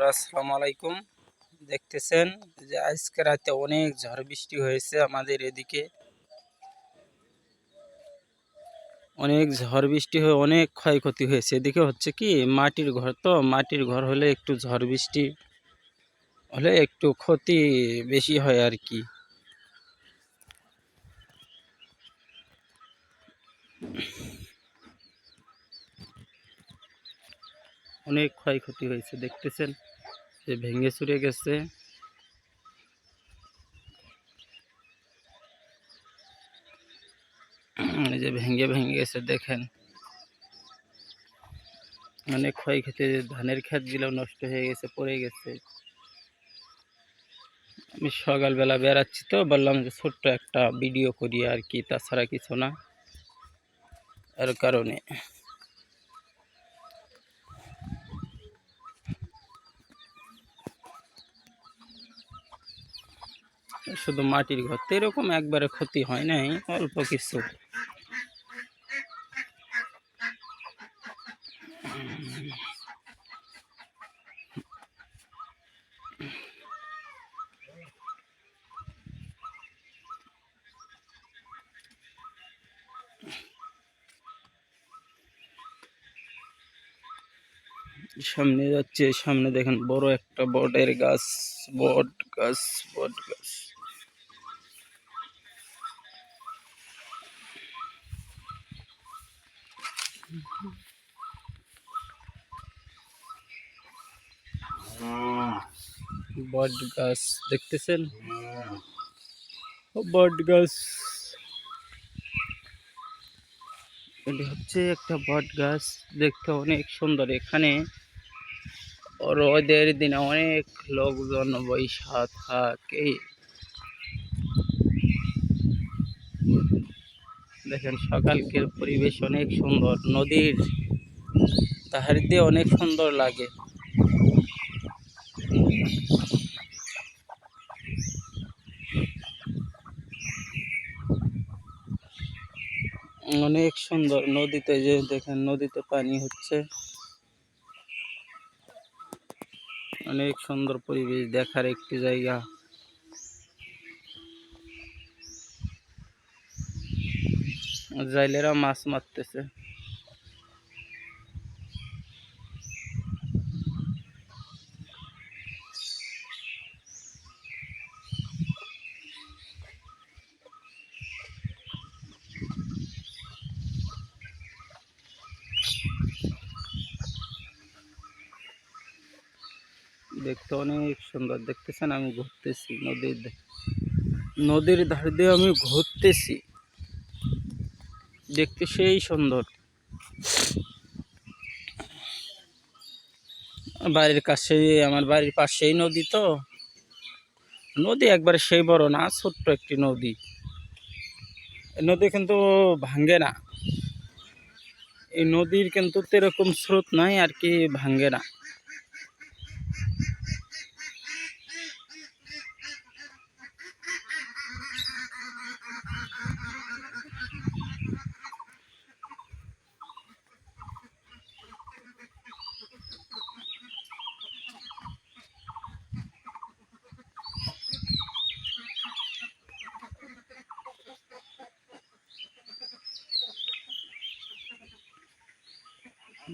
বন্ধুরা, আসসালামু আলাইকুম। দেখতেছেন যে আজকে রাতে অনেক ঝড় বৃষ্টি হয়েছে আমাদের এদিকে। অনেক ঝড় বৃষ্টি হয়ে অনেক ক্ষয়ক্ষতি হয়েছে। এদিকে হচ্ছে কি, মাটির ঘর তো, মাটির ঘর হলে একটু ঝড় বৃষ্টি হলে একটু ক্ষতি বেশি হয় আর কি। অনেক ক্ষয়ক্ষতি হয়েছে, দেখতেছেন। যে ভেঙে চুরে গেছে। যে ভেঙে ভেঙে গেছে, দেখেন। অনেক ক্ষয়ক্ষতি, ধানের ক্ষেতগুলো নষ্ট হয়ে গেছে, পড়ে গেছে। আমি সকালবেলা বেড়াচ্ছি তো, বললাম যে ছোট্ট একটা ভিডিও করি আর কি, তাছাড়া কিছু না। এর কারণে। শুধু মাটির ঘর তো এরকম একবারে ক্ষতি হয় নাই, অল্প কিছু। সামনে যাচ্ছে, সামনে দেখেন বড় একটা বটের গাছ, বট গাছ বট গাছ। বট গাছ দেখতেছেন? বট গাছ। এটি হচ্ছে একটা বট গাছ, দেখতে অনেক সুন্দর। এখানে রোদের দিনে অনেক লোকজন বৈশা থাকে। দেখেন, সকালকের পরিবেশ অনেক সুন্দর, নদীর ধার দিয়ে অনেক সুন্দর লাগে। অনেক সুন্দর, নদীতে যে দেখেন, নদীতে পানি হচ্ছে। অনেক সুন্দর পরিবেশ, দেখার একটি জায়গা। জাইলেরা মাছ মারতেছে। দেখতে অনেক সুন্দর, দেখতেছেন আমি ঘুরতেছি, নদীর নদীর ধার দিয়ে আমি ঘুরতেছি। দেখতে সেই সুন্দর। বাড়ির কাছে, আমার বাড়ির পাশেই নদী তো। নদী একবারে সেই বড় না, ছোট্ট একটি নদী। নদী কিন্তু ভাঙ্গে না। এই নদীর কিন্তু এরকম স্রোত নাই আর কি ভাঙ্গে না।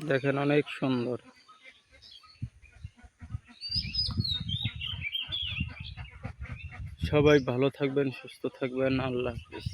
দেখেন অনেক সুন্দর। সবাই ভালো থাকবেন সুস্থ থাকবেন। আল্লাহ হাফিজ।